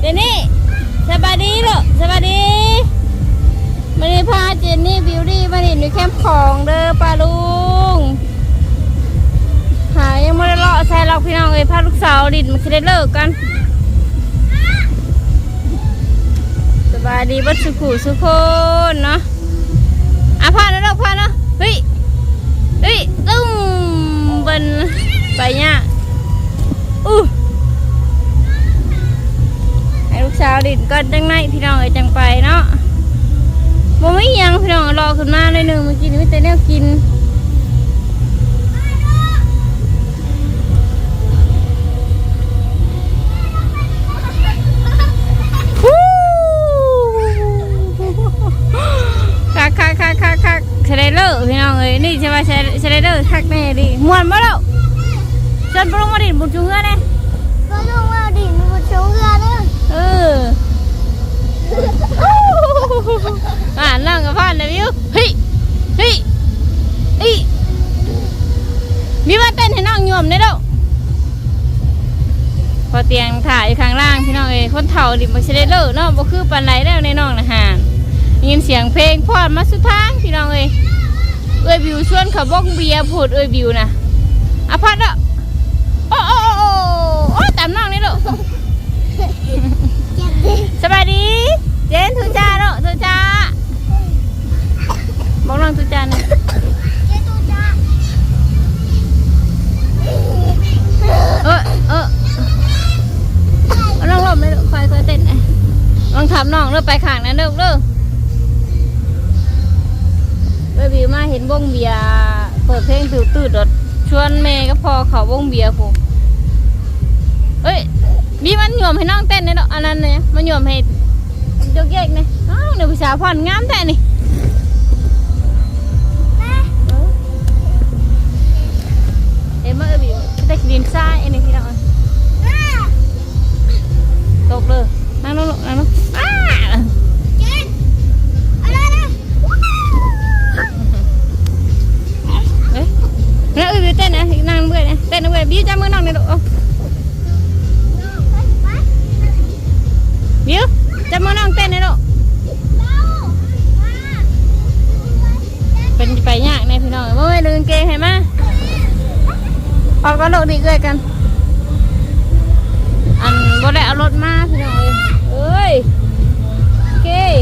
เจนนี่สบายดีลูกสบายดีมาดีพาเจนนี่บิวตี้มาดินอยู่แคมป์ของเด้อป้าลุงหายังไม่ได้เลาะใส่เราพี่น้องเอ้ยพาลูกสาวดิดมันจะได้เลิกกันสบายดีบัดสุขุสุขคนเนาะ เอ้ยจังไปเนาะบ่ไม่ยังพี่น้องรอขึ้นมาเลยหนึ่งเมื่อกี้นี่ไม่แต่แนวกินฮู้คักคักคักคักคักสไลเดอร์พี่น้องเอ้ยนี่ใช่ไหมสไลเดอร์คักแน่ดิม่วนบ่แล้วชวนปรุงมาดิบุญจุงเฮือเด้ก็ต้องว่าดินมันชงเรือเด้อเออ อ่านั่งกับพ่านนะวิวเฮ้ยเฮ้ยเฮ้ยมีว่าเต้นให้น้องโยมได้แล้วพอเตียงถ่ายข้างล่างพี่น้องเอ้ยคนเฒ่าดิบ่ใช่ได้เลิกเนาะบ่คือปานไรแล้วในน้องนะฮะยินเสียงเพลงพอดมาสุดทางพี่น้องเอ้ยเอ้ยบิวชวนขาบอกเบียร์พูดเอ้ยบิวนะอะพัดเด้อโอ้โอ้โอ้โอ้โอ้ตามน้องนี่ลูกเจ็บดิ สบายดี เจนทุจ้าเนาะทุจ้าบอกน้องทุจ้าหน่อยเจ็บตูจ้าเออเออเอาน้องหลบเลยลูกคอยคอยเต้นไงลองทับน้องเลิกไปข้างนั้นเลิกเลิกเบบีมาเห็นวงเบียร์เปิดเพลงตื่นตื่นดดชวนแม่ก็พอเขาวงเบียร์ผูเอ้ย บีมันหยวมให้น้องเต้นเนี่ยเนาะอันนั้นเนี่ยมันหยวมให้ยกเยกเนี่ยอ้าวเดี๋ยวผู้สาวผ่อนงามแต่นี่เอ็มมาเออบิวแต่ดินทรายอันนี้พี่น้องตกเลยนั่งลงนั่งลงอ้าเอ้ยนั่งเออบิวเต้นนะนั่งเบื่อนะเต้นเบื่อบิวจับมือน้องหน่อยลูก บิวจับมือน้องเต้นนะลูกเป็นไปยากแน่พี่น้องเมื่อไม่ลืมเกงให้มาออกก็โลกดีเกินกัน อันบ่ได้เอารถมาพี่น้องเอ้ยเอ้ย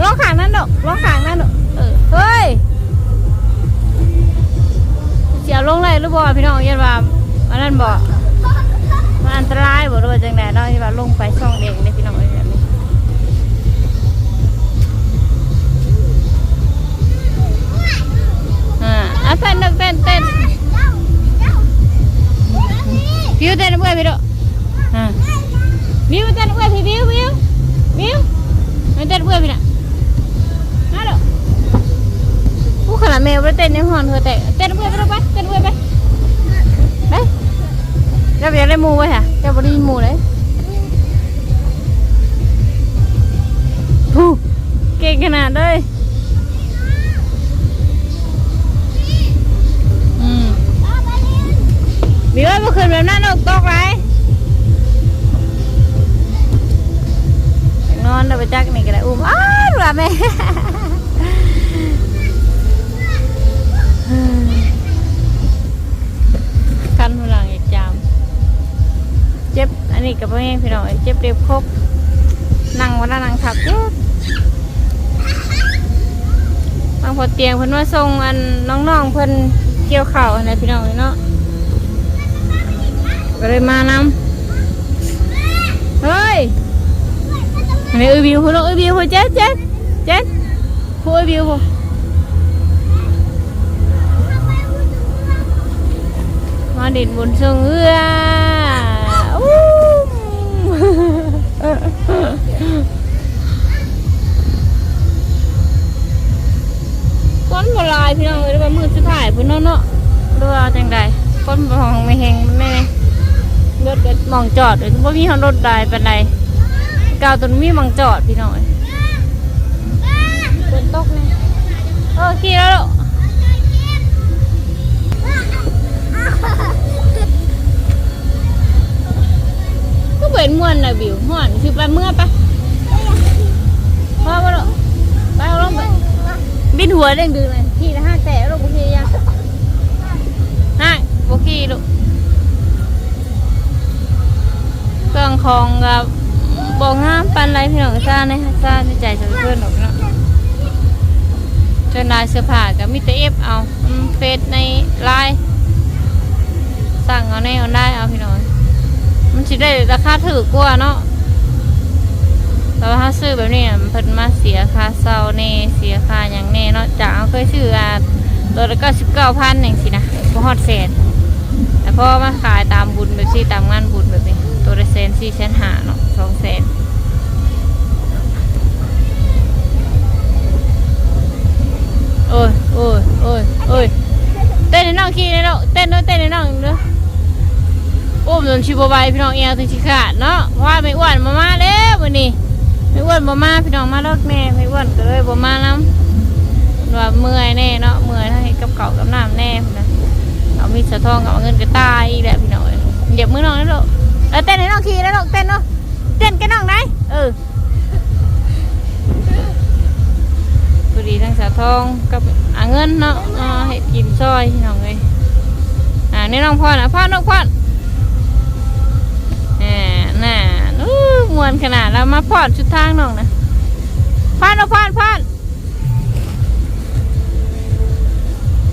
ล้อขางนั่นดอกล้อขางนั่นดอกเออเฮ้ยเสียลงเลยหรือบ่พี่น้องยันว่าอันนั้นบ่มันอัน ตรายบ่รู้ว่าจังไดเนาะที่ว่าลงไปช่องเด็กนี่พี่น้องเอ้ยแบบนี้อ่าอะเต้นเด้อเต้นเต้นวิวเต้นเมื่อยพี่ดอกอ่าวิวเต้นเมื่อยพี่วิววิววิวเต้นเมื่อยพี่น่ะมาดอกผู้ขนาดแมวไปเต้นในห้องเธอแต่เต้นเมื่อไปดอกไปเต้นเมื่อยไปไปเจ้าไปได้มูไว้ค่ะ บริหมูเลยผู้เก่งขนาดเลยอืมมีว่าเมื่อคืนแบบนั้นอกตกไรนอนเดี๋ยวไปจักนี่ก็ได้อุ้มอ้าวหลับแม่ นี้กับพ่อแม่พี่น้องเอ้ยเจ็บเรียบครบนั่งวันละนั่งทับเจ็บบางพอเตียงเพิ่นว่าส่งอันน้องๆเพิ่นเกี่ยวเข่าอันไหพี่น้องเอ้ยเนาะก็เลยมานำเฮ้ยอันนี้เอ้ยบิวพูดเอ้ยบิวพูดเจ็ดเจ็ดเจ็ดพูดเอ้ยบิวพูดมาดินบนเชิงเอื้อ อู้ก้นบลายพี่น้องเอ้ยว่ามือสุดท้ายพุ่นเนาะเนาะดูว่าจังใดก้นบของไม่แหงแม่รถก็หมองจอดเลยว่ามีเขารถได้เป็นไรกาวต้นมีหมองจอดพี่น้องเอ้ยฝนตกเลยเออขี่แล้ว มวนนะบิวห่อนคือไปเมื่อปะพ่อมาลูกไปเอาลงไปบินหัวเด้งดึงเลยขี่ละห้าแต่ลูกบุคียังห้าบุคีลูกเครื่องของกับบอกงามปันไรพี่น้องซาในซาในใจจะเพื่อนหรอกเนาะจนลายเสื้อผ้ากับมิเตเอฟเอาเฟซในไลน์สั่งเอาในเอาได้เอาพี่น้อง สิได้ราคาถือกว่าเนาะแต่ว่าถ้าซื้อแบบนี้น่ะมันเพิ่นมาเสียค่าเซาเน่เสียค่าอย่างแน่เนาะจากเอาเคยซื้ออะตัวละก้าสิบเก้าพันอย่างสินะบ่ฮอดแสนแต่พอมาขายตามบุญแบบซี่ตามงานบุญแบบนี้ตัวละแสนสี่แสนห้าเนาะสองแสนโอ้ยโอ้ยโอ้ยโอ้ยเต้นในน้องขี้ในน้องเต้นด้วยเต้นในน้องเด้อ อุ้มจนชิบไหวพี่น้องเอวถึงชิขาดเนาะเพราะว่าไม่อ้วนมามาแล้ววันนี้ไม่อ้วนมามาพี่น้องมาเลิกแน่ไม่อ้วนก็เลยบ่มาน้ำว่าเมื่อยแน่เนาะเมื่อยทั้งกับเก่ากับน้ำแน่นะเอามีสะท้องกับเงินกระตายอีกแล้วพี่น้องเอ้ยเหยียบมือน้องนะลูกเออเต้นให้น้องขี่นะลูกเต้นเนาะเต้นกันน้องไหนเออพอดีทั้งสะท้องกับเอาเงินเนาะเอาให้กินซอยพี่น้องเลยอ่านี่น้องพ่อนะพ่อน้องพ่อ น่ะอู้มวนขนาดเรามาพอดชุดทางน้องนะพานเอาพานพาน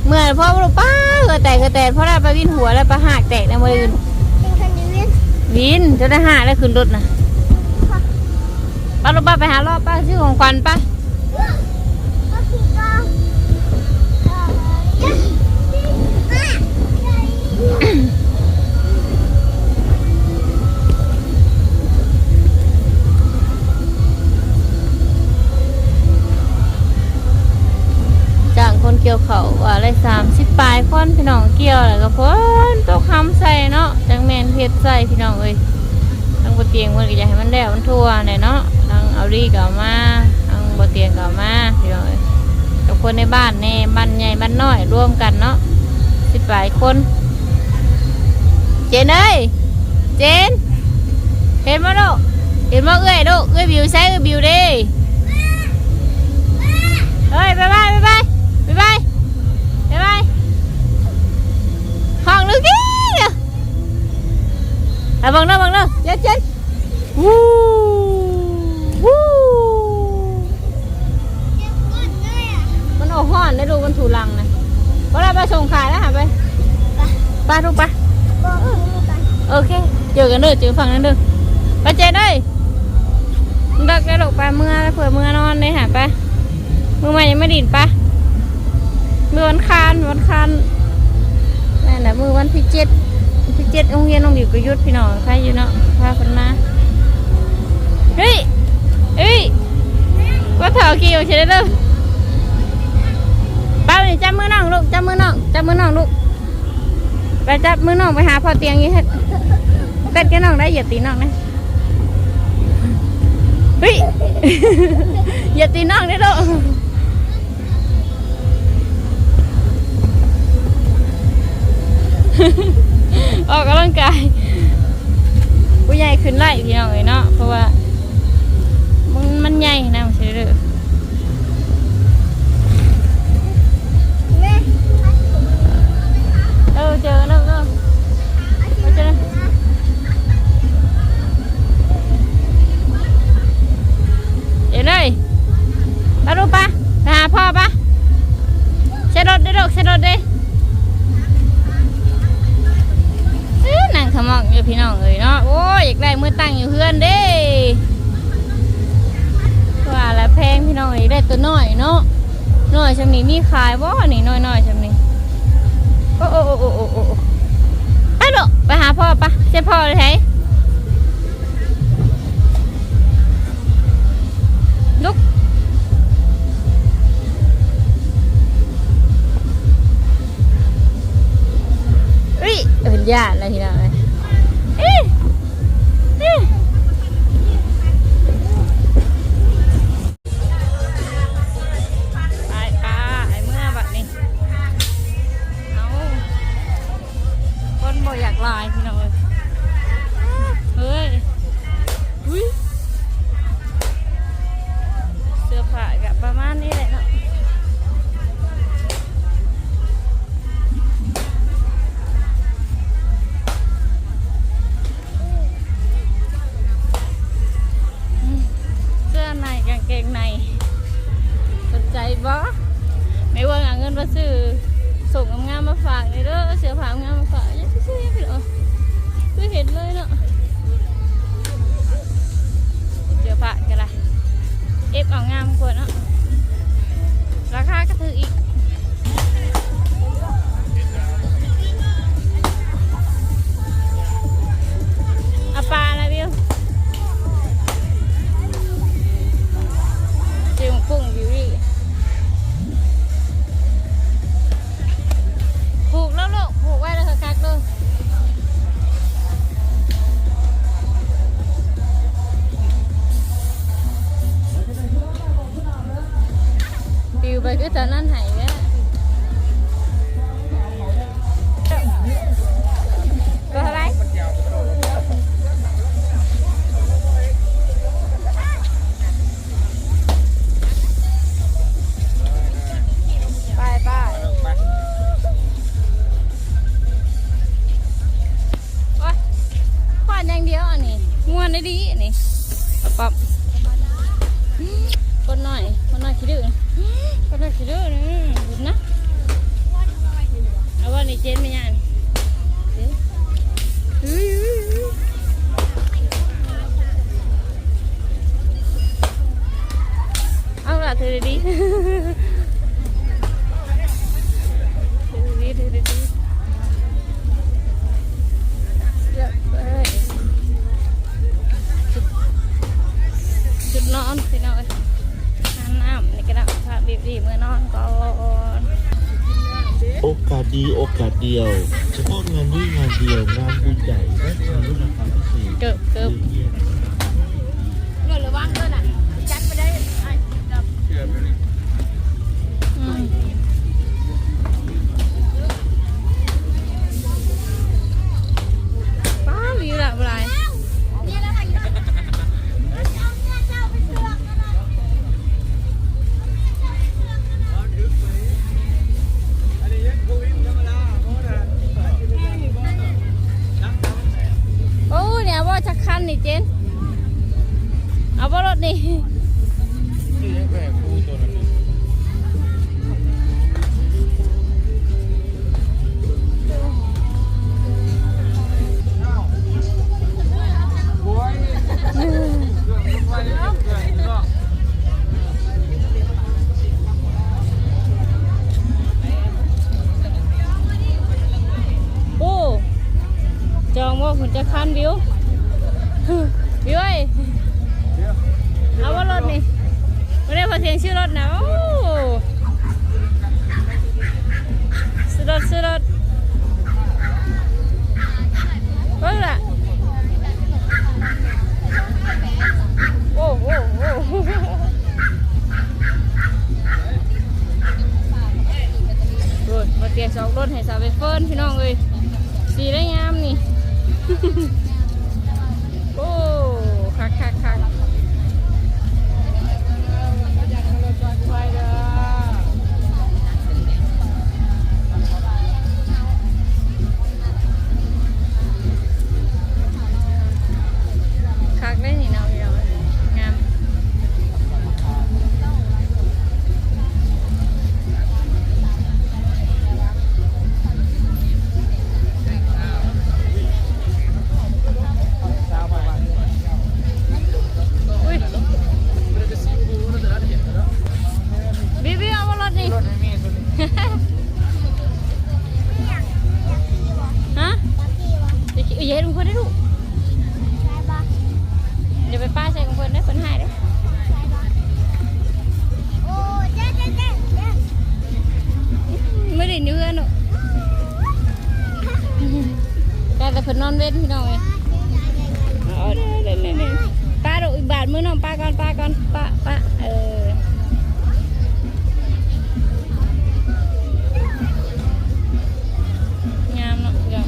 เมื่อพ่อบอกป้าเออแตกเออแตกเพราะเราไปวิ่นหัวแล้วไปหักแตกในมืออื่นเป็นคนดีวินวินจะได้หักแล้วขึ้นรถนะป้าลูกป้าไปหารอบป้าชื่อของขวัญป้าก็ กี่ยวเขาว่าอะไรสามสิบปลายคนพี่น้องเกี่ยวแล้วก็พ้นตกคำใส่เนาะจังแมนเพชรใส่พี่น้องเอ้ยทางบนเตียงมันก็อยากให้มันแล้วมันทั่วเลยเนาะทางเอาดีก็เอามาทางบนเตียงก็เอามาพี่น้องเอ้ยกับคนในบ้านแน่บ้านใหญ่บ้านน้อยร่วมกันเนาะสิบปลายคนเจนเอ้ยเจนเห็นมั้ยลูกเห็นมั้ยเอ้ยลูกเอ้ยบิวใช้ ไปมือใหม่ยังไม่ดินไปมือวันคานวันคานนั่นแหละมือวันที่เจ็ดวันที่เจ็ดโรงเรียนน้องอยู่ก็ยุดพี่น้องใครอยู่เนาะพาคนมาเฮ้ยเฮ้ยก็เถากี่โอเคได้เด้อไป้าเลยจับมือน้องลูกจับมือน้องจับมือน้องลูกไปจับมือน้องไปหาพ่อเตียงยี่เฮ็ดเต้นกันน้องได้เหยียบตีน้องนะเฮ้ย เหยียบตีน้องได้ลูกออกกำลังกายผู้ใหญ่ขึ้นไล่พี่น้องเลยเนาะเพราะว่ามันมันใหญ่นะมันใช่เด้อแม่เออเจอกันแล้วเนาะไปเจอกันเดี๋ยว เลยไปดูปะไปหาพ่อปะใช้รถได้ลูกใช้รถได้เอ้ยนั่งขมอกอยู่พี่น้องเลยเนาะ โอ้ยอยากได้มือตั้งอยู่เพื่อนเด้ว่าล้วแพงพี่น้องเลยได้ตัวน้อยเนาะน้อยชำนี้มีขายบ่นี่น้อยน้อยๆชำนี้โอ้โอ้โอ้โอ้โอ้โอ้ไปลูกไปหาพ่อปะใช่พ่อเลยไท ยเป็นญาติอะไรทีนั้น งานเดียวงานบุญใหญ่และงานรุ่นราคาพิเศษเกิบเกิบเยี่ยมเงินหรือว่างเงินอะจัดไปได้อืมป้า ชักคันนี่เจนเอาบ่รถนี่โอ้จองว่าคุณจะคันวิว วิวเอ้ยเอาว่ารถนี่ไม่ได้พอเสียงชื่อรถนะโอ้ซื้อรถซื้อรถเฮ้ยล่ะโอ้โหโอ้โอ้มาเตียงสองรถให้สาวไปเฟิร์นพี่น้องเลยสีได้งามนี่ ป้าก่อนป้าก่อนป้าป้าเอองามเนาะเดี๋ยว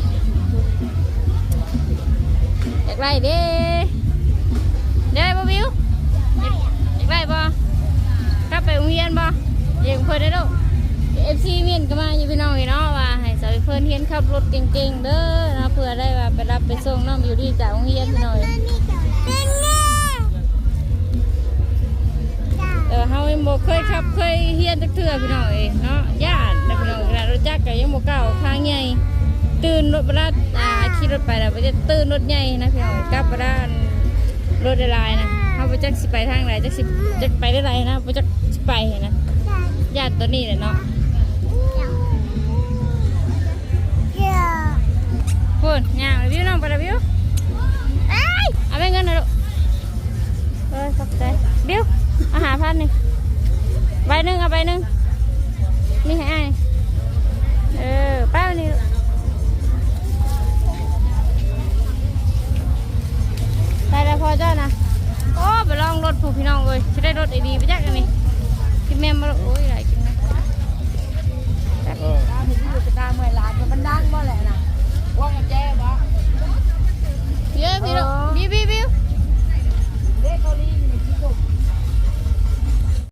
อยากไล่เด้ได้บ่บิวได้อยากไล่บ่กลับไปโรงเรียนบ่เรียกเพิ่นได้ลูกเอฟซีเมียนก็มาอยู่พี่น้องอีเนาะว่าให้สาวเพื่อนเฮียนขับรถเก่งๆเด้อนะเพื่อได้ว่าไปรับไปส่งน้องอยู่ดีจากโรงเรียนพี่น้อย เคยขับเคยเฮียนจักเทื่อพี่น้องเองเนาะญาติพี่น้องเวลารถจักรก็ยังบ่เก่าทางใหญ่ตื่นรถเวลาอ่าขี่รถไปแล้วบ่จะตื่นรถใหญ่นะพี่น้องกลับมาด้านรถหลายนะเฮาบ่จักสิไปทางไหนจักสิจักไปได้ไรนะบ่จักสิไปนะญาติตัวนี้แหละเนาะพูดย่างรีวิวน้องไปรีวิวเอ้ยเอาไปเงินหน่อยลูกเออขอบใจบิวอาหาพันหนึ่ง ไปนึงเอาใบหนึงมีให้ไอเออแป๊บนี้ไปแล้วพอเจ้านะโอ้ไปลองรถผูกพี่น้องเลยจะได้รถดีๆไปแจักกันนี่กินแม่มาโอ้ยไรกินนะมจักตาเห็นอยู่ตาเมื่อยล้านมันดังบ่แหละนะว่างแจ้บ่เยอะพี่น้องบิวบิว